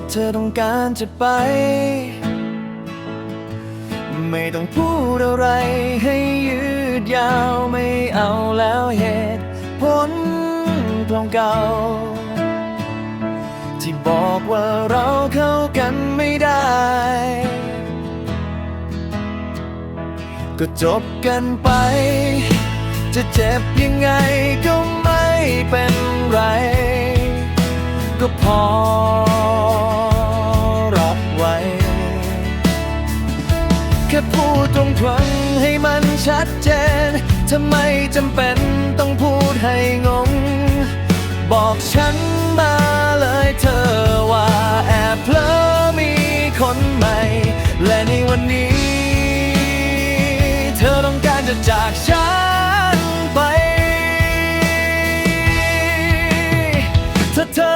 าเธอต้องการจะไป ไม่ต้องพูดอะไรให้ยืดยาวไม่เอาแล้วเหตุผลเก่า ที่บอกว่าเราเข้ากันไม่ได้ ก็จบกันไป จะเจ็บยังไงก็ไม่เป็นไร ก็พอ แค่พูดตรงๆให้มันชัดเจนทำไมจำเป็นต้องพูดให้งง บอกฉันมาเลยเธอว่าแอบเพลอมีคนใหม่ และในวันนี้ เธอต้องการจะจากฉันไปถ้าเธอ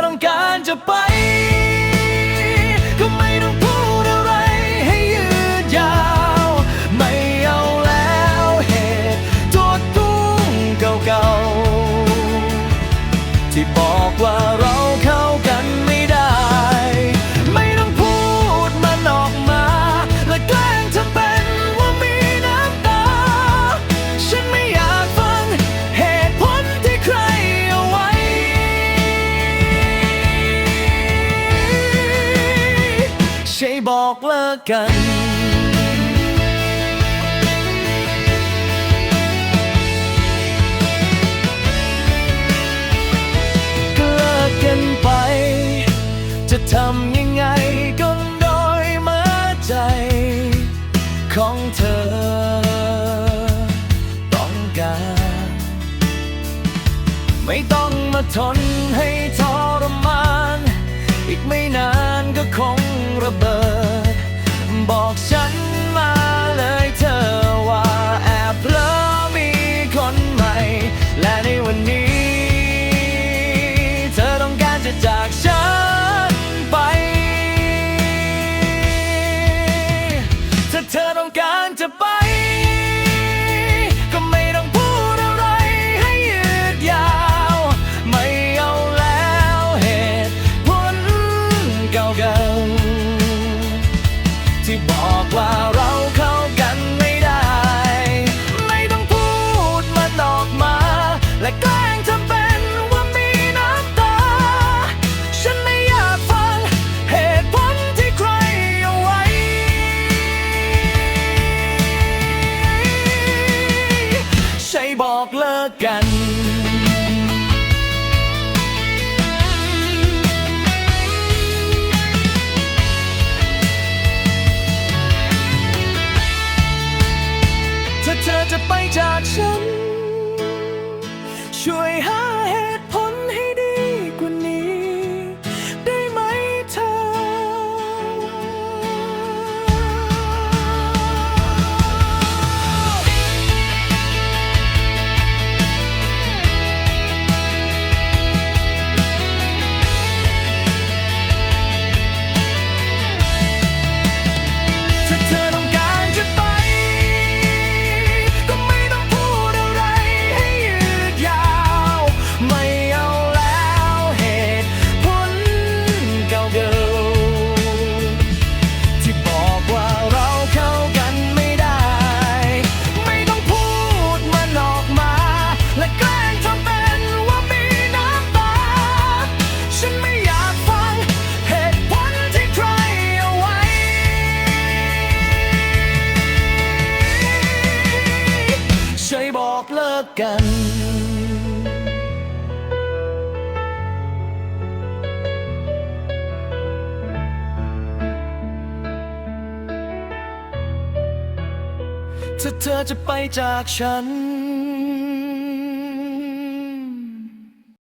บอกเลิกกันเลิกกันไป จะทำยังไงก็โดยมาใจของเธอ ต้องการ ไม่ต้องมาทนให้ บอกว่าเราเข้ากันไม่ได้ ไม่ต้องพูดมันออกมา และแกล้งทำเป็นว่ามีน้ำตา ฉันไม่อยากฟังเหตุผลที่ใครเอาไว้ ใช่บอกเลิกกัน ช่วยหาเห กัน ถ้าเธอจะไปจากฉัน